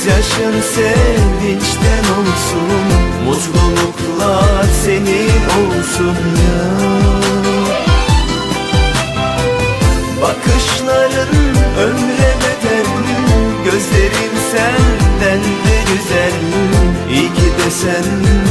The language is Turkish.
Gözyaşın sevinçten olsun Mutluluklar senin olsun ya. Bakışların ömre bedelli Gözlerim senden de güzel. İyi ki de sen